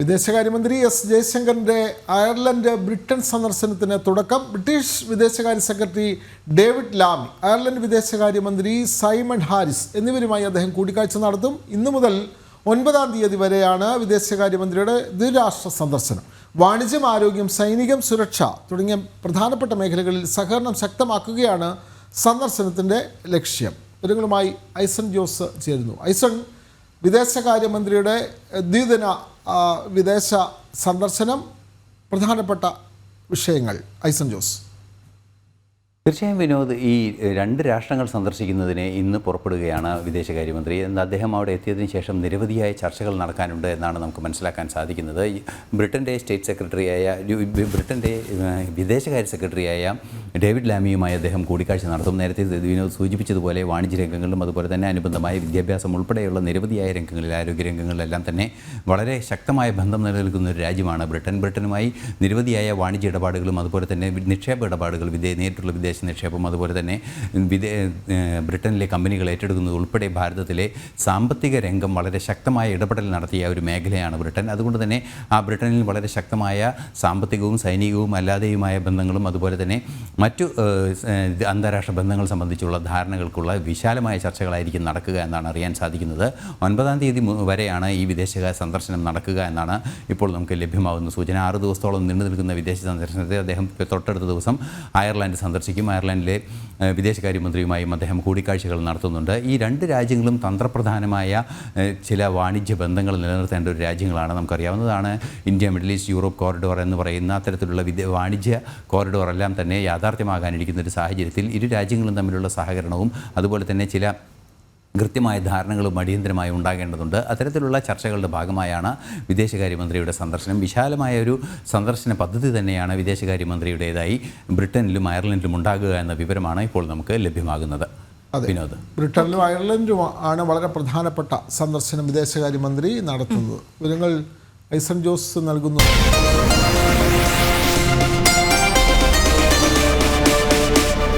വിദേശകാര്യമന്ത്രി S ജയശങ്കറിന്റെ Ireland Britain സന്ദർശനത്തിന് തുടക്കം. ബ്രിട്ടീഷ് വിദേശകാര്യ സെക്രട്ടറി ഡേവിഡ് ലാമി അയർലൻഡ് വിദേശകാര്യമന്ത്രി സൈമൺ ഹാരിസ് എന്നിവരുമായി അദ്ദേഹം കൂടിക്കാഴ്ച നടത്തും. ഇന്നു മുതൽ ഒൻപതാം തീയതി വരെയാണ് വിദേശകാര്യമന്ത്രിയുടെ ദ്വിരാഷ്ട്ര സന്ദർശനം. വാണിജ്യം ആരോഗ്യം സൈനികം സുരക്ഷ തുടങ്ങിയ പ്രധാനപ്പെട്ട മേഖലകളിൽ സഹകരണം ശക്തമാക്കുകയാണ് സന്ദർശനത്തിന്റെ ലക്ഷ്യം. വിവരങ്ങളുമായി ഐസൺ ജോസ് ചേരുന്നു. ഐസൺ വിദേശകാര്യമന്ത്രിയുടെ ദ്വിദിന വിദേശ സന്ദർശനം പ്രധാനപ്പെട്ട വിഷയങ്ങൾ. ഐസൻ ജോസ്. തീർച്ചയായും വിനോദ് ഈ രണ്ട് രാഷ്ട്രങ്ങൾ സന്ദർശിക്കുന്നതിന് ഇന്ന് പുറപ്പെടുകയാണ് വിദേശകാര്യമന്ത്രി. എന്ന് അദ്ദേഹം അവിടെ എത്തിയതിനു ശേഷം നിരവധിയായ ചർച്ചകൾ നടക്കാനുണ്ട് എന്നാണ് നമുക്ക് മനസ്സിലാക്കാൻ സാധിക്കുന്നത്. ബ്രിട്ടന്റെ സ്റ്റേറ്റ് സെക്രട്ടറിയായ ബ്രിട്ടന്റെ വിദേശകാര്യ സെക്രട്ടറിയായ ഡേവിഡ് ലാമിയുമായി അദ്ദേഹം കൂടിക്കാഴ്ച നടത്തും. നേരത്തെ വിനോദ് സൂചിപ്പിച്ചതുപോലെ വാണിജ്യ രംഗങ്ങളിലും അതുപോലെ തന്നെ അനുബന്ധമായ വിദ്യാഭ്യാസം ഉൾപ്പെടെയുള്ള നിരവധിയായ രംഗങ്ങളിൽ ആരോഗ്യ രംഗങ്ങളിലെല്ലാം തന്നെ വളരെ ശക്തമായ ബന്ധം നിലനിൽക്കുന്ന ഒരു രാജ്യമാണ് ബ്രിട്ടൻ. ബ്രിട്ടനുമായി നിരവധിയായ വാണിജ്യ ഇടപാടുകളും അതുപോലെ തന്നെ നിക്ഷേപ ഇടപാടുകൾ വിദേ നേരിട്ടുള്ള വിദേശ നിക്ഷേപം. അതുപോലെ തന്നെ വിദേ ബ്രിട്ടനിലെ കമ്പനികൾ ഏറ്റെടുക്കുന്നത് ഉൾപ്പെടെ ഭാരതത്തിലെ സാമ്പത്തിക രംഗം വളരെ ശക്തമായ ഇടപെടൽ നടത്തിയ ഒരു മേഖലയാണ് ബ്രിട്ടൻ. അതുകൊണ്ട് തന്നെ ആ ബ്രിട്ടനിൽ വളരെ ശക്തമായ സാമ്പത്തികവും സൈനികവും അല്ലാതെയുമായ ബന്ധങ്ങളും അതുപോലെ തന്നെ മറ്റു അന്താരാഷ്ട്ര ബന്ധങ്ങൾ സംബന്ധിച്ചുള്ള ധാരണകൾക്കുള്ള വിശാലമായ ചർച്ചകളായിരിക്കും നടക്കുക എന്നാണ് അറിയാൻ സാധിക്കുന്നത്. ഒൻപതാം തീയതി വരെയാണ് ഈ വിദേശകാര്യ സന്ദർശനം നടക്കുക എന്നാണ് ഇപ്പോൾ നമുക്ക് ലഭ്യമാകുന്ന സൂചന. ആറ് ദിവസത്തോളം നീണ്ടു നിൽക്കുന്ന വിദേശ സന്ദർശനത്തെ അദ്ദേഹം തൊട്ടടുത്ത ദിവസം അയർലാൻഡ് സന്ദർശിക്കും. അയർലൻഡിലെ ഏഹ്, വിദേശകാര്യമന്ത്രിയുമായും അദ്ദേഹം കൂടിക്കാഴ്ചകൾ നടത്തുന്നുണ്ട്. ഈ രണ്ട് രാജ്യങ്ങളും തന്ത്രപ്രധാനമായ ചില വാണിജ്യ ബന്ധങ്ങൾ നിലനിർത്തേണ്ട ഒരു രാജ്യങ്ങളാണ് നമുക്കറിയാവുന്നതാണ്. India Middle East Europe corridor എന്ന് പറയുന്ന അത്തരത്തിലുള്ള വിദേ വാണിജ്യ കോറിഡോർ എല്ലാം തന്നെ യാഥാർത്ഥ്യമാകാനിരിക്കുന്ന ഒരു സാഹചര്യത്തിൽ ഇരു രാജ്യങ്ങളും തമ്മിലുള്ള സഹകരണവും അതുപോലെ തന്നെ ചില കൃത്യമായ ധാരണകളും അടിയന്തരമായി ഉണ്ടാകേണ്ടതുണ്ട്. അത്തരത്തിലുള്ള ചർച്ചകളുടെ ഭാഗമായാണ് വിദേശകാര്യമന്ത്രിയുടെ സന്ദർശനം. വിശാലമായ ഒരു സന്ദർശന പദ്ധതി തന്നെയാണ് വിദേശകാര്യമന്ത്രിയുടേതായി ബ്രിട്ടനിലും അയർലൻഡിലും ഉണ്ടാകുക എന്ന വിവരമാണ് ഇപ്പോൾ നമുക്ക് ലഭ്യമാകുന്നത്. വിനോദ്. ബ്രിട്ടനിലും അയർലൻഡും ആണ് വളരെ പ്രധാനപ്പെട്ട സന്ദർശനം വിദേശകാര്യമന്ത്രി നടത്തുന്നത്. വിവരങ്ങൾ ഐസൺ ജോസ് നൽകുന്നു.